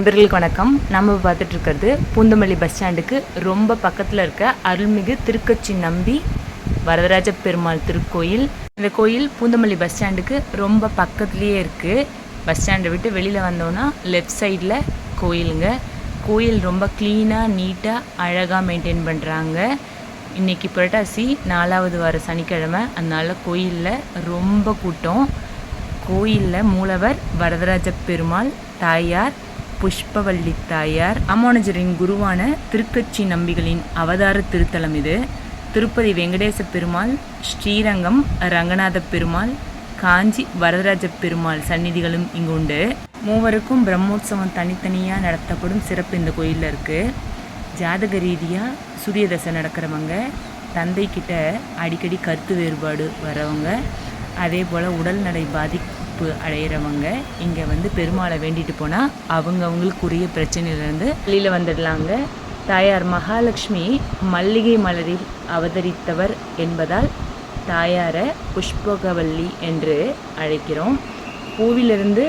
நண்பர்களுக்கு வணக்கம். நம்ம பார்த்துட்டு இருக்கிறது பூந்தமல்லி பஸ் ஸ்டாண்டுக்கு ரொம்ப பக்கத்தில் இருக்க அருள்மிகு திருக்கச்சி நம்பி வரதராஜ பெருமாள் திருக்கோயில். இந்த கோயில் பூந்தமல்லி பஸ் ஸ்டாண்டுக்கு ரொம்ப பக்கத்துலேயே இருக்குது பஸ் ஸ்டாண்டை விட்டு வெளியில் வந்தோன்னா லெஃப்ட் சைடில் கோயிலுங்க. கோயில் ரொம்ப க்ளீனாக நீட்டாக அழகாக மெயின்டைன் பண்ணுறாங்க இன்னைக்கு புரட்டாசி நாலாவது வார சனிக்கிழமை. அதனால் கோயிலில் ரொம்ப கூட்டம். கோயிலில் மூலவர் வரதராஜ பெருமாள் தாயார் புஷ்பவல்லி தாயார் அமானுஜரின் குருவான திருக்கட்சி நம்பிகளின் அவதார திருத்தலம் இது. திருப்பதி வெங்கடேச பெருமாள் ஸ்ரீரங்கம் ரங்கநாத பெருமாள் காஞ்சி வரதராஜ பெருமாள் சந்நிதிகளும் இங்கு உண்டு. மூவருக்கும் பிரம்மோற்சவம் தனித்தனியாக நடத்தப்படும் சிறப்பு இந்த கோயிலில் இருக்குது ஜாதக ரீதியாக சூரிய தசை நடக்கிறவங்க தந்தைக்கிட்ட அடிக்கடி கருத்து வேறுபாடு வரவங்க அதே போல் உடல்நடை பாதி பாதிப்பு அடையிறவங்க இங்கே வந்து பெருமாளை வேண்டிட்டு போனால் அவங்க அவங்களுக்குரிய பிரச்சனையிலேருந்து வெளியில் வந்துடலாங்க. தாயார் மகாலட்சுமி மல்லிகை மலரில் அவதரித்தவர் என்பதால் தாயாரை புஷ்பகவல்லி என்று அழைக்கிறோம். பூவிலிருந்து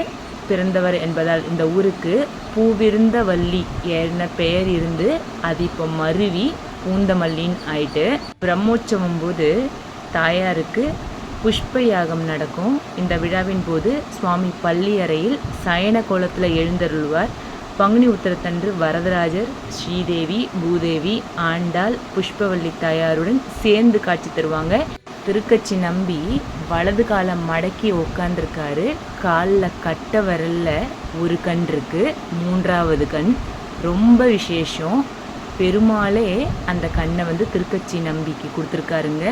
பிறந்தவர் என்பதால் இந்த ஊருக்கு பூவிருந்த வள்ளி என பெயர் இருந்து அது இப்போ மருவி பூந்தமல்லின்னு ஆயிட்டு பிரம்மோற்சவம் போது தாயாருக்கு புஷ்ப யாகம் நடக்கும். இந்த விழாவின் போது சுவாமி பள்ளி அறையில் சயன கோலத்தில் எழுந்தருள்வார். பங்குனி உத்தரத்தன்று வரதராஜர் ஸ்ரீதேவி பூதேவி ஆண்டாள் புஷ்பவல்லி தாயாருடன் சேர்ந்து காட்சி தருவாங்க. திருக்கச்சி நம்பி வலது காலம் மடக்கி உக்காந்துருக்காரு. காலில் கட்ட வரல ஒரு கண் இருக்கு மூன்றாவது கண். ரொம்ப விசேஷம். பெருமாளே அந்த கண்ணை வந்து திருக்கச்சி நம்பிக்கு கொடுத்துருக்காருங்க.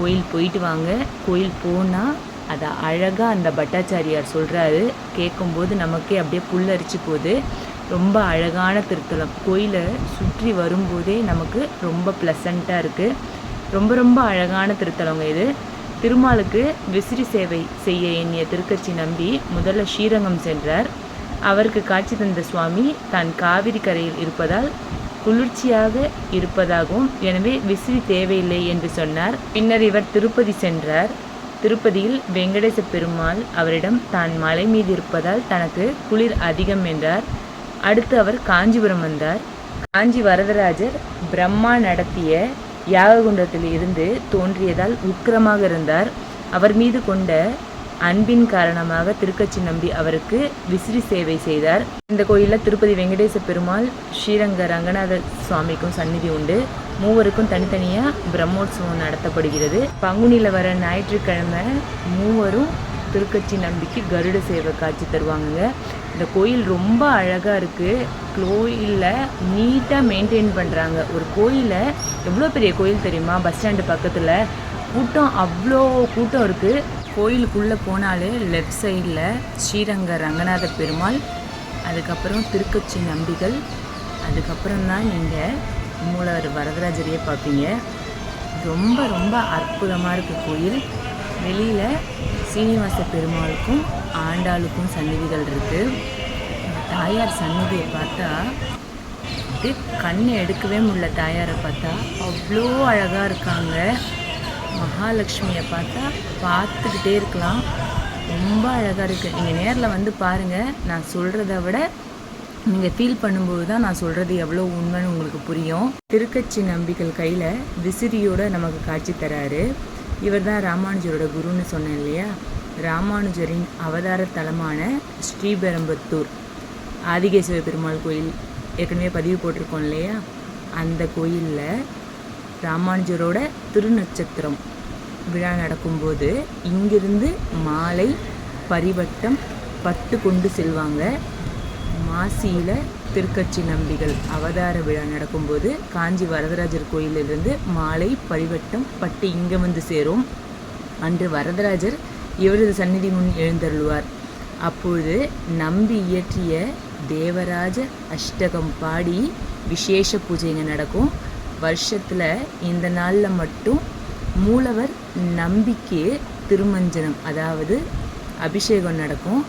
கோயில் போயிட்டு வாங்க. கோயில் போனால் அதை அழகாக அந்த பட்டாச்சாரியார் சொல்கிறாரு கேட்கும்போது நமக்கே அப்படியே புல்லரிச்சு போகுது. ரொம்ப அழகான திருத்தலம். கோயிலை சுற்றி வரும்போதே நமக்கு ரொம்ப ப்ளசண்ட்டாக இருக்குது ரொம்ப ரொம்ப அழகான திருத்தலங்க இது. திருமாலுக்கு விசிறி சேவை செய்ய எண்ணிய திருக்கட்சி நம்பி முதல்ல ஸ்ரீரங்கம் சென்றார். அவருக்கு காட்சி தந்த சுவாமி தான் காவிரி கரையில் இருப்பதால் குளிர்ச்சியாக இருப்பதாகவும் எனவே விசிறி தேவையில்லை என்று சொன்னார். பின்னர் இவர் திருப்பதி சென்றார். திருப்பதியில் வெங்கடேச பெருமாள் அவரிடம் தான் மலை மீது இருப்பதால் தனக்கு குளிர் அதிகம் என்றார். அடுத்து அவர் காஞ்சிபுரம் வந்தார். காஞ்சி வரதராஜர் பிரம்மா நடத்திய யாககுண்டத்தில் இருந்து தோன்றியதால் உக்கிரமாக இருந்தார். அவர் மீது கொண்ட அன்பின் காரணமாக திருக்கச்சி நம்பி அவருக்கு விசிறி சேவை செய்தார். இந்த கோயிலில் திருப்பதி வெங்கடேச பெருமாள் ஸ்ரீரங்க ரங்கநாத சுவாமிக்கும் சந்நிதி உண்டு. மூவருக்கும் தனித்தனியாக பிரம்மோற்சவம் நடத்தப்படுகிறது. பங்குனியில் வர ஞாயிற்றுக்கிழமை மூவரும் திருக்கச்சி நம்பிக்கு கருட சேவை காட்சி தருவாங்க இந்த கோயில் ரொம்ப அழகாக இருக்குது கோயிலில் நீட்டாக மெயின்டைன் பண்ணுறாங்க ஒரு கோயிலை எவ்வளோ பெரிய கோயில் தெரியுமா? பஸ் ஸ்டாண்டு பக்கத்தில். கூட்டம் அவ்வளோ கூட்டம் இருக்குது கோயிலுக்குள்ளே போனாலே லெஃப்ட் சைடில் ஸ்ரீரங்க ரங்கநாத பெருமாள் அதுக்கப்புறம் திருக்கச்சி நம்பிகள் அதுக்கப்புறம் தான் நீங்கள் மூலவர் வரதராஜரையே பார்ப்பீங்க. ரொம்ப ரொம்ப அற்புதமாக இருக்குது கோயில். வெளியில் சீனிவாச பெருமாளுக்கும் ஆண்டாளுக்கும் சந்நிதிகள் இருக்குது தாயார் சந்நிதியை பார்த்தா அப்படியே கண்ணை எடுக்கவே முடியல தாயாரை பார்த்தா. அவ்வளோ அழகாக இருக்காங்க. மகாலட்சுமியை பார்த்தா பார்த்துக்கிட்டே இருக்கலாம். ரொம்ப அழகாக இருக்குது நீங்கள் நேரில் வந்து பாருங்கள் நான் சொல்கிறத விட நீங்கள் ஃபீல் பண்ணும்போது தான் நான் சொல்கிறது எவ்வளோ உண்மைன்னு உங்களுக்கு புரியும். திருக்கட்சி நம்பிகள் கையில் விசிறியோட நமக்கு காட்சி தராரு. இவர் தான் ராமானுஜரோட குருன்னு சொன்னேன் இல்லையா? ராமானுஜரின் அவதார தலமான ஸ்ரீபெரும்புத்தூர். ஆதிகேசவ பெருமாள் கோயில் ஏற்கனவே பதிவு போட்டிருக்கோம் இல்லையா? அந்த கோயிலில் ராமானுஜரோட திருநட்சத்திரம். விழா நடக்கும்போது இங்கிருந்து மாலை பரிவட்டம் பட்டு கொண்டு செல்வாங்க. மாசியில் திருக்கட்சி நம்பிகள். அவதார விழா நடக்கும்போது காஞ்சி வரதராஜர் கோயிலிருந்து மாலை பரிவட்டம் பட்டு இங்கே வந்து சேரும். அன்று வரதராஜர் இவரது சந்நிதி முன் எழுந்தருள்வார். அப்பொழுது நம்பி இயற்றிய தேவராஜ அஷ்டகம் பாடி விசேஷ பூஜைங்க நடக்கும். வருஷத்தில் இந்த நாளில் மட்டும் மூலவர் நம்பிக்கை திருமஞ்சனம். அதாவது அபிஷேகம் நடக்கும்.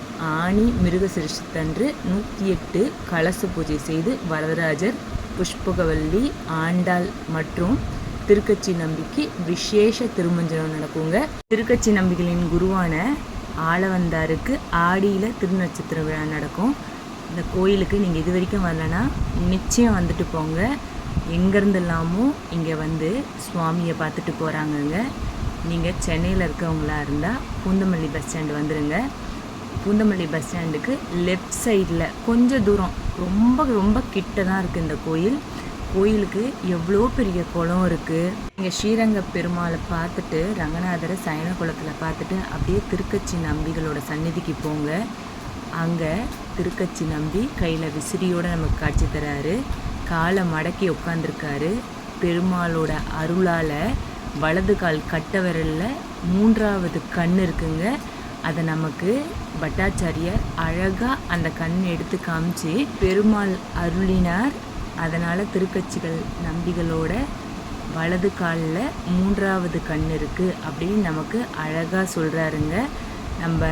ஆணி மிருகசிருஷ்டன்று நூற்றி எட்டு கலச பூஜை செய்து வரதராஜர் புஷ்பகவல்லி ஆண்டாள் மற்றும் திருக்கச்சி நம்பிக்கை விசேஷ திருமஞ்சனம் நடக்குங்க. திருக்கச்சி நம்பிகளின் குருவான ஆளவந்தாருக்கு ஆடியில் திருநட்சத்திர விழா நடக்கும். இந்த கோயிலுக்கு நீங்கள் இது வரைக்கும் வரலன்னா நிச்சயம் வந்துட்டு போங்க. எங்கேருந்துலாமோ இங்கே வந்து சுவாமியை பார்த்துட்டு போகிறாங்கங்க. நீங்கள் சென்னையில் இருக்கவங்களா இருந்தால் பூந்தமல்லி பஸ் ஸ்டாண்டு வந்துடுங்க. பூந்தமல்லி பஸ் ஸ்டாண்டுக்கு லெஃப்ட் சைடில் கொஞ்சம் தூரம் ரொம்ப ரொம்ப கிட்ட தான் இருக்குது இந்த கோயில். கோயிலுக்கு எவ்வளோ பெரிய குளம் இருக்குது. இங்கே ஸ்ரீரங்க பெருமாளை பார்த்துட்டு ரங்கநாதரை சயன குளத்தில் பார்த்துட்டு அப்படியே திருக்கச்சி நம்பிகளோட சந்நிதிக்கு போங்க. அங்கே திருக்கச்சி நம்பி கையில் விசிறியோடு நமக்கு காட்சி தராரு. காலை மடக்கி உட்காந்துருக்காரு பெருமாளோட அருளால் வலது கால் கட்ட விரலில் மூன்றாவது கண் இருக்குங்க. அதை நமக்கு பட்டாச்சாரியர் அழகாக அந்த கண் எடுத்து காமிச்சு பெருமாள் அருளினார். அதனால் திருக்கட்சிகள் நம்பிகளோட வலது காலில் மூன்றாவது கண் இருக்குது அப்படின்னு நமக்கு அழகாக சொல்கிறாருங்க நம்ம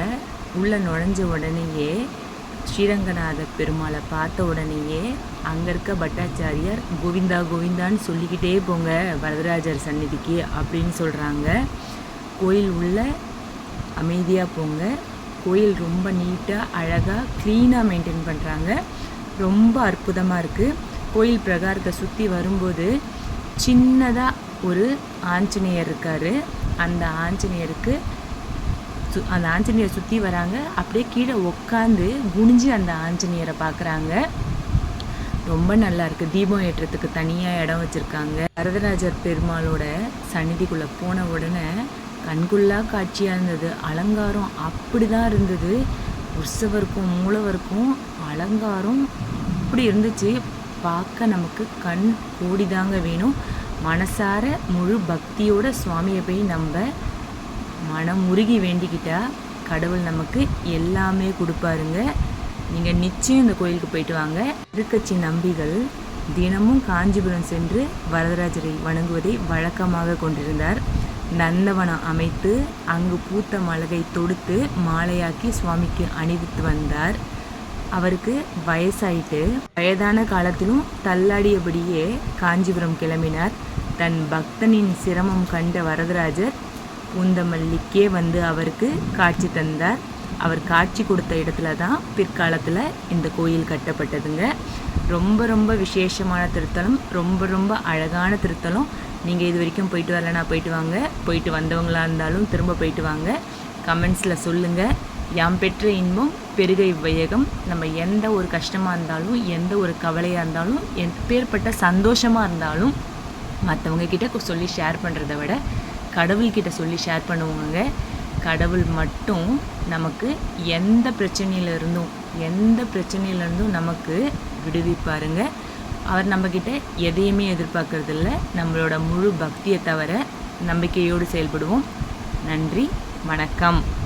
உள்ளே நுழைஞ்ச உடனேயே ஸ்ரீரங்கநாத பெருமாளை பார்த்த உடனேயே அங்கே இருக்க பட்டாச்சாரியார் கோவிந்தா கோவிந்தான்னு சொல்லிக்கிட்டே போங்க வரதராஜர் சந்நிதிக்கு அப்படின்னு சொல்கிறாங்க கோயில் உள்ள அமைதியாக போங்க. கோயில் ரொம்ப நீட்டாக அழகாக க்ளீனாக மெயின்டைன் பண்ணுறாங்க ரொம்ப அற்புதமாக இருக்குது கோயில் பிரகாரத்தை சுற்றி வரும்போது சின்னதாக ஒரு ஆஞ்சநேயர் இருக்கார். அந்த ஆஞ்சநேயருக்கு அந்த ஆஞ்சநேயரை சுற்றி வராங்க. அப்படியே கீழே உட்காந்து குனிஞ்சு அந்த ஆஞ்சநேயரை பார்க்குறாங்க ரொம்ப நல்லா இருக்குது தீபம் ஏற்றத்துக்கு தனியாக இடம் வச்சுருக்காங்க. வரதராஜர் பெருமாளோட சந்நிதிக்குள்ளே போன உடனே கண்குள்ளா காட்சியாக இருந்தது. அலங்காரம் அப்படி தான் இருந்தது. உற்சவருக்கும் மூலவருக்கும் அலங்காரம் அப்படி இருந்துச்சு. பார்க்க நமக்கு கண் கோடிதாங்க வேணும். மனசார முழு பக்தியோட சுவாமியை போய் நம்ம மனம் உருகி வேண்டிக்கிட்டா கடவுள் நமக்கு எல்லாமே கொடுப்பாருங்க. நீங்கள் நிச்சயம் இந்த கோயிலுக்கு போயிட்டு வாங்க. திருக்கட்சி நம்பிகள் தினமும் காஞ்சிபுரம் சென்று வரதராஜரை வணங்குவதை வழக்கமாக கொண்டிருந்தார். நந்தவனம் அமைத்து அங்கு பூத்த மலகை தொடுத்து மாலையாக்கி சுவாமிக்கு அணிவித்து வந்தார். அவருக்கு வயசாயிட்டு வயதான காலத்திலும் தள்ளாடியபடியே காஞ்சிபுரம் கிளம்பினார். தன் பக்தனின் சிரமம் கண்ட வரதராஜர் பூந்தமல்லிக்கே வந்து அவருக்கு காட்சி தந்தார். அவர் காட்சி கொடுத்த இடத்துல தான் பிற்காலத்தில் இந்த கோயில் கட்டப்பட்டதுங்க. ரொம்ப ரொம்ப விசேஷமான திருத்தலம் ரொம்ப ரொம்ப அழகான திருத்தலம். நீங்கள் இது வரைக்கும் போயிட்டு வரலனா போயிட்டு வாங்க. போயிட்டு வந்தவங்களாக இருந்தாலும் திரும்ப போயிட்டு வாங்க. கமெண்ட்ஸில் சொல்லுங்கள் யாம் பெற்ற இன்பம் பெருக இவ்வையகம் நம்ம எந்த ஒரு கஷ்டமாக இருந்தாலும் எந்த ஒரு கவலையாக இருந்தாலும் எப்பேற்பட்ட சந்தோஷமாக இருந்தாலும் மற்றவங்க கிட்ட சொல்லி ஷேர் பண்ணுறத விட கடவுள்கிட்ட சொல்லி ஷேர் பண்ணுவாங்க. கடவுள் மட்டும் நமக்கு எந்த பிரச்சனையில இருந்தும் எந்த பிரச்சனையிலேருந்தும் நமக்கு விடுவிப்பாருங்க. அவர் நம்மக்கிட்ட எதையுமே எதிர்பார்க்கறதில்ல. நம்மளோட முழு பக்தியை தவிர நம்பிக்கையோடு செயல்படுவோம். நன்றி வணக்கம்.